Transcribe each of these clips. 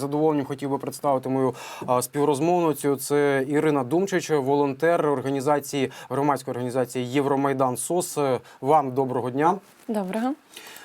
із задоволенням хотів би представити мою співрозмовницю. Це Ірина Думчич, волонтер організації громадської організації Євромайдан СОС. Вам доброго дня. Доброго.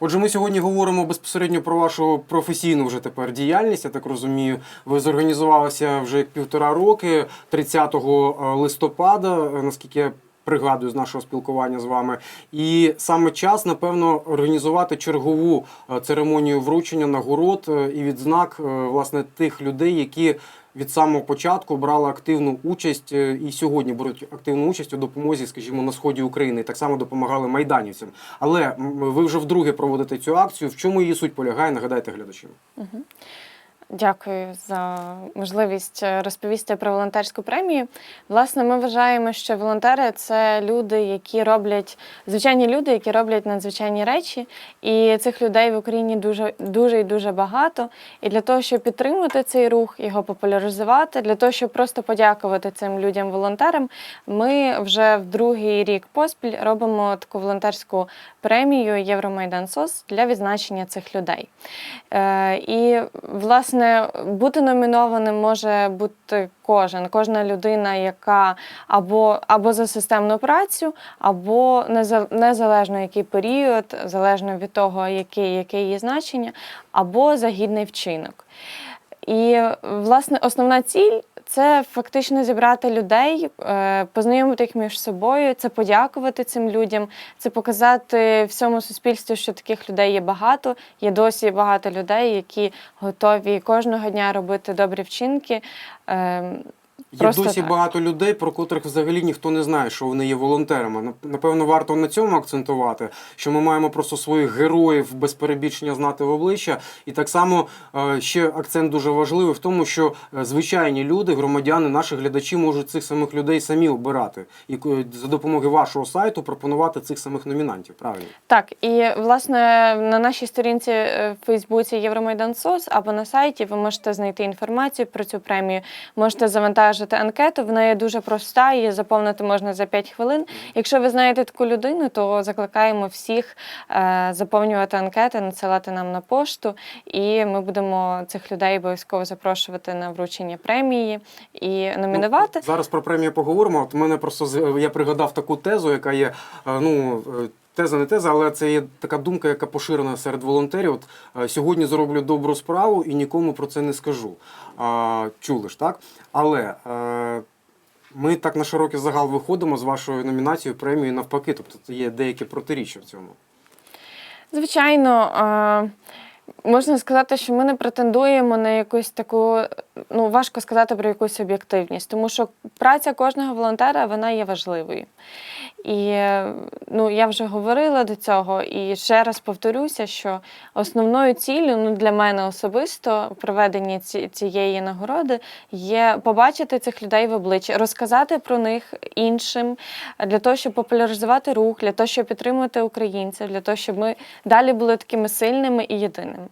Отже, ми сьогодні говоримо безпосередньо про вашу професійну вже тепер діяльність. Я так розумію, ви зорганізувалися вже півтора роки, 30 листопада, наскільки я пригадую з нашого спілкування з вами. І саме час, напевно, організувати чергову е, церемонію вручення нагород е, і відзнак е, власне тих людей, які. Від самого початку брали активну участь і сьогодні беруть активну участь у допомозі, скажімо, на сході України. І так само допомагали майданівцям. Але ви вже вдруге проводите цю акцію. В чому її суть полягає? Нагадайте глядачам. Дякую за можливість е, розповісти про волонтерську премію. Власне, ми вважаємо, що волонтери це люди, які роблять звичайні люди, які роблять надзвичайні речі. І цих людей в Україні дуже дуже і дуже багато. І для того, щоб підтримати цей рух, його популяризувати, для того, щоб просто подякувати цим людям-волонтерам, ми вже в другий рік поспіль робимо таку волонтерську премію Євромайдан СОС для відзначення цих людей. Е, і, власне, бути номінованим може бути кожен, кожна людина, яка або, або за системну працю, або незалежно який період, залежно від того, яке, яке її значення, або за гідний вчинок. І власне основна ціль це фактично зібрати людей, е, познайомити їх між собою, це подякувати цим людям, це показати всьому суспільству, що таких людей є багато. Є досі багато людей, які готові кожного дня робити добрі вчинки. Є Просто досі так. багато людей, про котрих взагалі ніхто не знає, що вони є волонтерами. Напевно, варто на цьому акцентувати, що ми маємо просто своїх героїв без перебільшення знати в обличчя. І так само е, ще акцент дуже важливий в тому, що е, звичайні люди, громадяни, наші глядачі можуть цих самих людей самі обирати і е, за допомогою вашого сайту пропонувати цих самих номінантів. Правильно? Так, і власне на нашій сторінці в Фейсбуці Євромайдан СОС або на сайті ви можете знайти інформацію про цю премію. Можете завантажити анкету. Вона є дуже проста, її заповнити можна за 5 хвилин. Якщо ви знаєте таку людину, то закликаємо всіх е, заповнювати анкети, надсилати нам на пошту, і ми будемо цих людей обов'язково запрошувати на вручення премії і номінувати. Ну, зараз про премію поговоримо. От мене просто я пригадав таку тезу, яка є е, ну. Теза не теза, але це є така думка, яка поширена серед волонтерів. От е, сьогодні зроблю добру справу і нікому про це не скажу. А, чули ж так? Але е, ми так на широкий загал виходимо з вашою номінацією премією навпаки. Тобто є деякі протиріччя в цьому. Звичайно, можна сказати, що ми не претендуємо на якусь таку, ну важко сказати про якусь об'єктивність, тому що праця кожного волонтера вона є важливою. І ну, я вже говорила до цього, і ще раз повторюся, що основною ціллю ну, для мене особисто ці, цієї нагороди є побачити цих людей в обличчі, розказати про них іншим, для того, щоб популяризувати рух, для того, щоб підтримувати українців, для того, щоб ми далі були такими сильними і єдиними.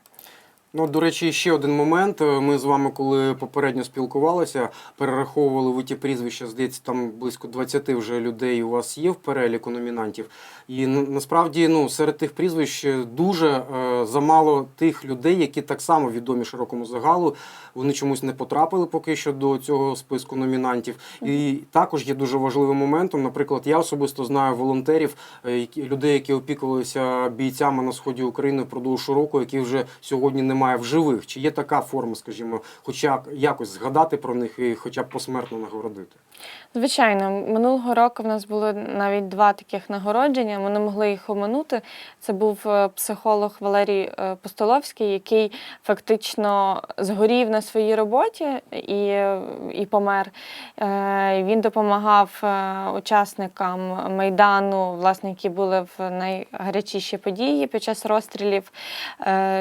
Ну, до речі, ще один момент. Ми з вами, коли попередньо спілкувалися, перераховували ви ті прізвища, здається, там близько 20 вже людей у вас є в переліку номінантів. І насправді ну, серед тих прізвищ дуже е, замало тих людей, які так само відомі широкому загалу. Вони чомусь не потрапили поки що до цього списку номінантів. І також є дуже важливим моментом. Наприклад, я особисто знаю волонтерів, е, людей, які опікувалися бійцями на сході України впродовж року, які вже сьогодні немає в живих. Чи є така форма, скажімо, хоча якось згадати про них і хоча б посмертно нагородити? Звичайно, минулого року в нас було навіть два таких нагородження. Ми не могли їх оминути. Це був е, психолог Валерій е, Постоловський, який фактично згорів на своїй роботі і, і помер. Е, Він допомагав учасникам майдану, власне, які були в найгарячіші події під час розстрілів,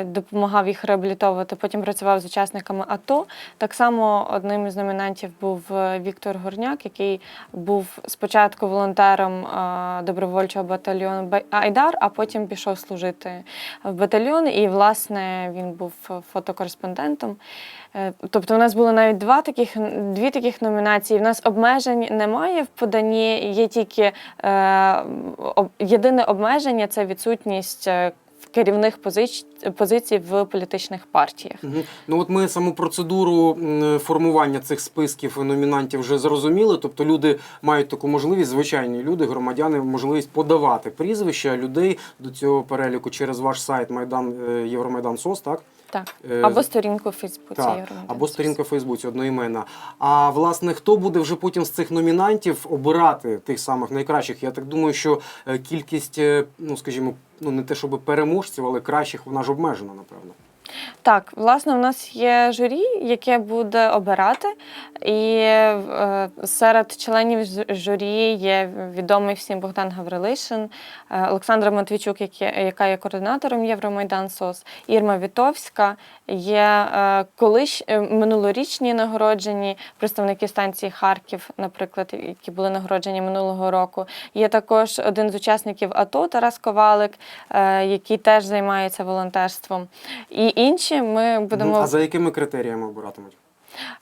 допомагав їх реабілітовувати. Потім працював з учасниками АТО. Так само одним із номінантів був Віктор Горняк, який був спочатку волонтером е, добровольчого батальйону Айдар, а потім пішов служити в батальйон. І, власне, він був фотокореспондентом. Е, Тобто, у нас було навіть два таких дві таких номінації. В нас обмежень немає в поданні. Є тільки е, єдине обмеження це відсутність. Керівних позицій, позицій в політичних партіях. Угу. Ну от ми саму процедуру формування цих списків номінантів вже зрозуміли. Тобто люди мають таку можливість, звичайні люди, громадяни, можливість подавати прізвища людей до цього переліку через ваш сайт Майдан е, Євромайдан СОС, так? Так. Е, Або сторінку в Фейсбуці. Так, або сторінка в Фейсбуці одноімена. А власне, хто буде вже потім з цих номінантів обирати тих самих найкращих? Я так думаю, що е, кількість, е, ну скажімо, ну не те, щоб переможців, але кращих вона ж обмежена, напевно. Так, власне, у нас є журі, яке буде обирати, і е, серед членів журі є відомий всім Богдан Гаврилишин, е, Олександра Матвійчук, які- яка є координатором Євромайдан СОС, Ірма Вітовська, є е, колись е, минулорічні нагороджені представники станції Харків, наприклад, які були нагороджені минулого року. Є також один з учасників АТО Тарас Ковалик, е, який теж займається волонтерством. І інші ми будемо Ну, А за якими критеріями обиратимуть?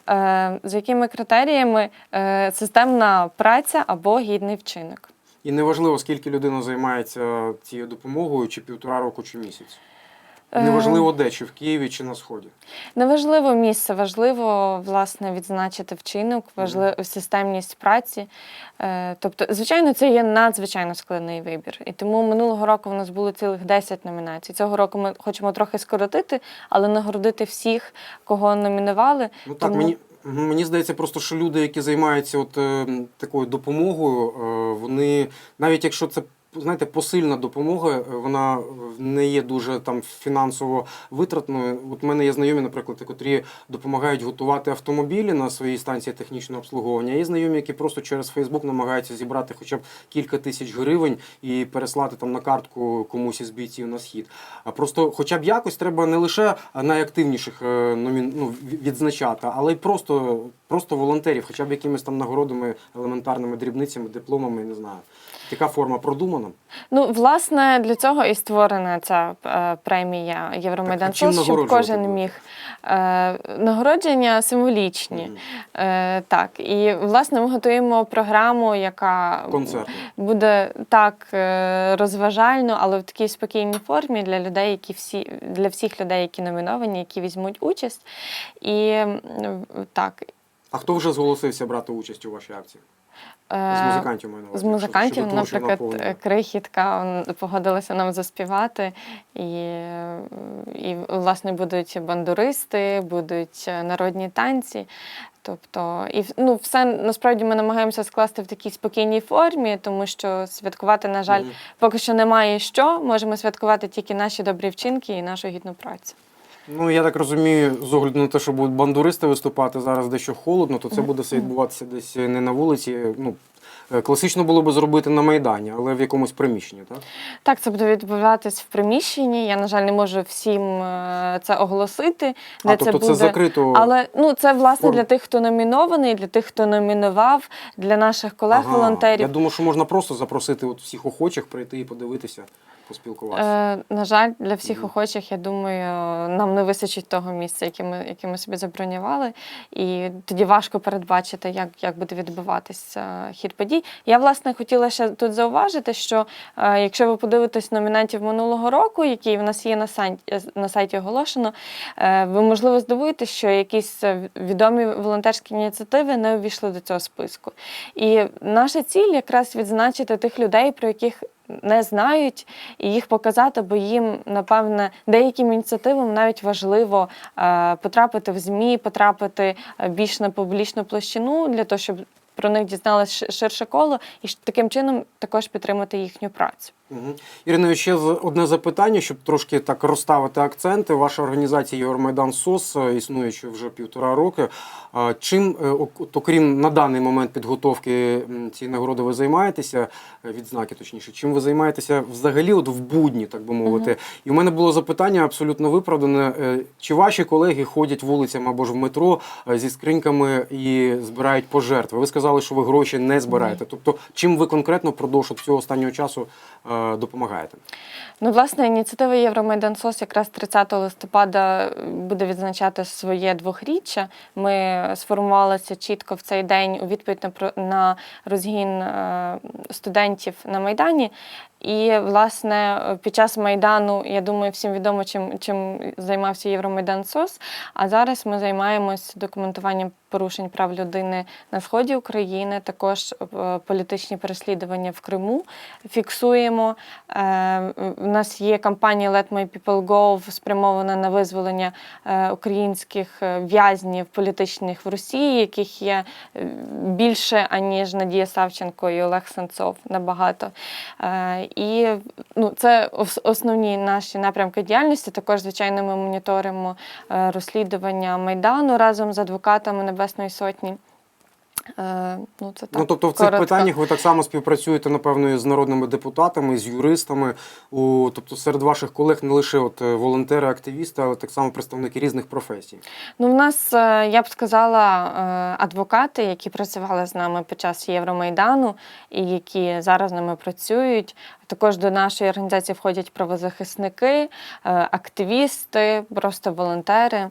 е, за якими критеріями е, системна праця або гідний вчинок. І неважливо, скільки людина займається цією допомогою, чи півтора року, чи місяць. Е. Неважливо де, чи в Києві, чи на Сході. Неважливо місце, важливо власне відзначити вчинок, важливо системність праці. Е, Тобто, звичайно, це є надзвичайно складний вибір. І тому минулого року в нас було цілих 10 номінацій. Цього року ми хочемо трохи скоротити, але нагородити всіх, кого номінували. Ну так, Тому- мені, мені здається, просто що люди, які займаються от, е, такою допомогою, е, вони, навіть якщо це. Знаєте, посильна допомога, е, вона не є дуже там фінансово витратною. От в мене є знайомі, наприклад, котрі допомагають готувати автомобілі на своїй станції технічного обслуговування. Є знайомі, які просто через Фейсбук намагаються зібрати хоча б кілька тисяч гривень і переслати там на картку комусь із бійців на схід. А просто, хоча б якось треба не лише найактивніших е, ну, відзначати, але й просто, просто волонтерів, хоча б якимись там нагородами, елементарними дрібницями, дипломами, не знаю. Така форма продумана. Ну, власне, для цього і створена ця е, премія Так, Євромайдан чим СОС, щоб кожен будете? міг. Е, нагородження символічні. Мгм. Е, так, і власне ми готуємо програму, яка Концертно. буде так е, розважально, але в такій спокійній формі для людей, які всі для всіх людей, які номіновані, які візьмуть участь. І так. А хто вже зголосився брати участь у вашій акції? е, З музикантів маю на увазі, З музикантів, щоб- щоб творчо наприклад, наповнювати. е, крихітка погодилася нам заспівати, і, і власне будуть бандуристи, будуть народні танці. Тобто, і ну, все насправді ми намагаємося скласти в такій спокійній формі, тому що святкувати, на жаль, поки що немає що. Можемо святкувати тільки наші добрі вчинки і нашу гідну працю. Ну, я так розумію, з огляду на те, що будуть бандуристи виступати зараз дещо холодно, то це буде все відбуватися десь не на вулиці. Ну, е, класично було би зробити на Майдані, але в якомусь приміщенні, так? Так, це буде відбуватись в приміщенні. Я, на жаль, не можу всім е, це оголосити. Де а тобто це, буде. закрито. Але ну це власне Форм. для тих, хто номінований, для тих, хто номінував, для наших колег-волонтерів. Я думаю, що можна просто запросити от всіх охочих прийти і подивитися, поспілкуватися. Е, на жаль, для всіх Мгм. охочих, я думаю, нам не вистачить того місця, яке ми, яке ми собі забронювали. І тоді важко передбачити, як, як буде відбуватися хід подій. Я, власне, хотіла ще тут зауважити, що е, якщо ви подивитесь номінантів минулого року, які в нас є на сайті, на сайті оголошено, е, ви можливо здивуєтесь, що якісь е, відомі волонтерські ініціативи не увійшли до цього списку. І наша ціль якраз відзначити тих людей, про яких не знають, і їх показати, бо їм, напевне, деяким ініціативам навіть важливо е, потрапити в ЗМІ, потрапити е, більш на публічну площину для того, щоб про них дізналось ширше коло, і таким чином також підтримати їхню працю. Угу. Ірина, ще одне запитання, щоб трошки так розставити акценти. Ваша організація Євромайдан СОС е, існуючи вже півтора роки. Чим, е, окрім на даний момент підготовки цієї нагороди, ви займаєтеся, е, відзнаки точніше, чим ви займаєтеся взагалі от в будні, так би мовити? І у мене було запитання абсолютно виправдане. е, Чи ваші колеги ходять вулицями або ж в метро зі скриньками і збирають пожертви? Ви сказали, що ви гроші не збираєте. Тобто, чим ви конкретно впродовж цього останнього часу допомагаєте? Ну, власне, ініціатива Євромайдан СОС якраз 30 листопада буде відзначати своє двохріччя. Ми сформувалися чітко в цей день у відповідь на розгін е, студентів на Майдані. І, власне, під час Майдану, я думаю, всім відомо, чим, чим займався Євромайдан СОС. А зараз ми займаємось документуванням порушень прав людини на сході України, також е, політичні переслідування в Криму фіксуємо. Е, У нас є кампанія Let My People Go спрямована на визволення е, українських е, в'язнів політичних в Росії, яких є е, більше аніж Надія Савченко і Олег Сенцов набагато. І ну, це основні наші напрямки діяльності. Також, звичайно, ми моніторимо е, розслідування майдану разом з адвокатами Небесної Сотні. Е, Ну, це так, ну тобто в цих коротко. питаннях ви так само співпрацюєте, напевно, з народними депутатами, з юристами. У, тобто серед ваших колег не лише от е, волонтери, активісти, але так само представники різних професій. Ну, в нас, я б сказала, адвокати, які працювали з нами під час Євромайдану і які зараз з нами працюють. Також до нашої організації входять правозахисники, е, активісти, просто волонтери.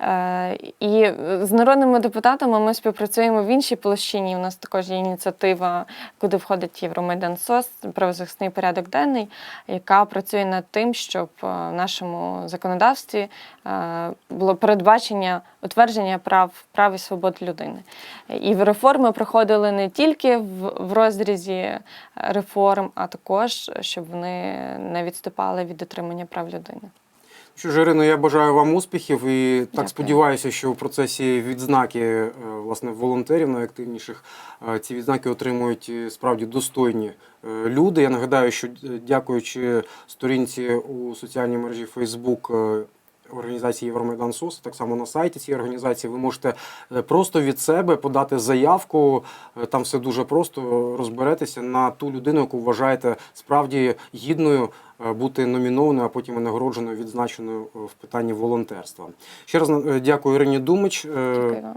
Е, І з народними депутатами ми співпрацюємо в іншій площині. У нас також є ініціатива, куди входить Євромайдан СОС, правозахисний порядок денний, яка працює над тим, щоб е, в нашому законодавстві було передбачення утвердження прав, прав і свобод людини. І реформи проходили не тільки в розрізі реформ, а також щоб вони не відступали від дотримання прав людини. Що ж, Ірино, я бажаю вам успіхів і так Дякую. сподіваюся, що в процесі відзнаки е, власне волонтерів найактивніших е, ці відзнаки отримують е, справді достойні люди. Я нагадаю, що дякуючи сторінці у соціальній мережі Facebook Організації Євромайдан СОС, так само на сайті цієї організації, ви можете е, просто від себе подати заявку. Е, Там все дуже просто розберетеся на ту людину, яку вважаєте справді гідною е, бути номінованою, а потім і нагородженою, відзначеною в питанні волонтерства. Ще раз дякую Ірині Думич. Дякую.